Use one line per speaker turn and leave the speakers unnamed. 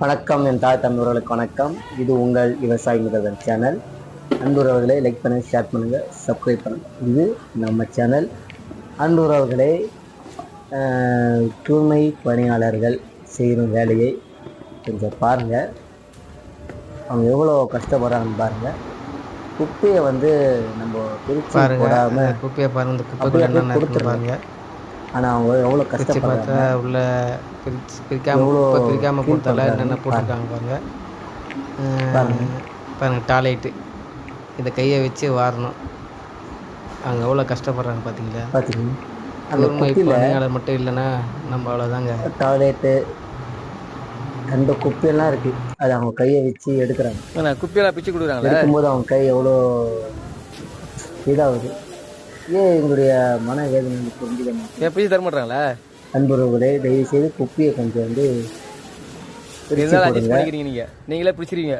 வணக்கம் என் தாய் தமிழர்களுக்கு வணக்கம். இது உங்கள் விவசாய முதல்வன் சேனல். அன்புறவர்களே லைக் பண்ணுங்க ஷேர் பண்ணுங்க சப்ஸ்கிரைப் பண்ணுங்க. இது நம்ம சேனல். அன்புறவர்களே தூய்மை பணியாளர்கள் செய்யும் வேலையை கொஞ்சம் பாருங்க. அவங்க எவ்வளோ கஷ்டப்படுறாங்கன்னு பாருங்க. குப்பையை வந்து நம்ம பிரித்து
பாருங்க.
போடாம
அந்த குப்பையை பாருங்க. இந்த குப்பைக்குள்ள
ஆனால் அவங்க எவ்வளோ
பிரிச்சு
கஷ்டப்படுறாங்க?
பார்த்தா உள்ள பிரிச்சு பிரிக்காம
எவ்வளோ
குப்பை பிரிக்காம
feel
கொடுத்தால. என்னென்ன போட்டிருக்காங்க பாருங்க.
பாருங்க.
டாய்லெட்டு. இதை கையை வச்சு வாரணும். அவங்க எவ்வளோ கஷ்டப்படுறாங்க பார்த்தீங்களா
பார்த்தீங்கன்னா அந்த
தூய்மை
குப்பையில்
பணியாளர் மட்டும் இல்லைன்னா நம்ம அவ்வளோதாங்க
டாய்லெட்டு அந்த குப்பையெல்லாம் இருக்கு. அது அவங்க கையை வச்சு எடுக்கிறாங்க.
குப்பியெல்லாம் பிச்சு கொடுக்குறாங்களே?
எடுக்கும்போது அவங்க கை எவ்வளோ இதாகுது. ஏன் எங்களுடைய மன வேதனை வந்து புரிஞ்சுக்க மாட்டேன்
ஏன் பிச்சு தர மாட்டாங்களா
அன்புறவுகளே தயவு செய்து குப்பையை கொஞ்சம் வந்து
இருந்தாலும் அட்ஜஸ்ட் பண்ணிக்கிறீங்க நீங்க? நீங்களே பிடிச்சிருவீங்க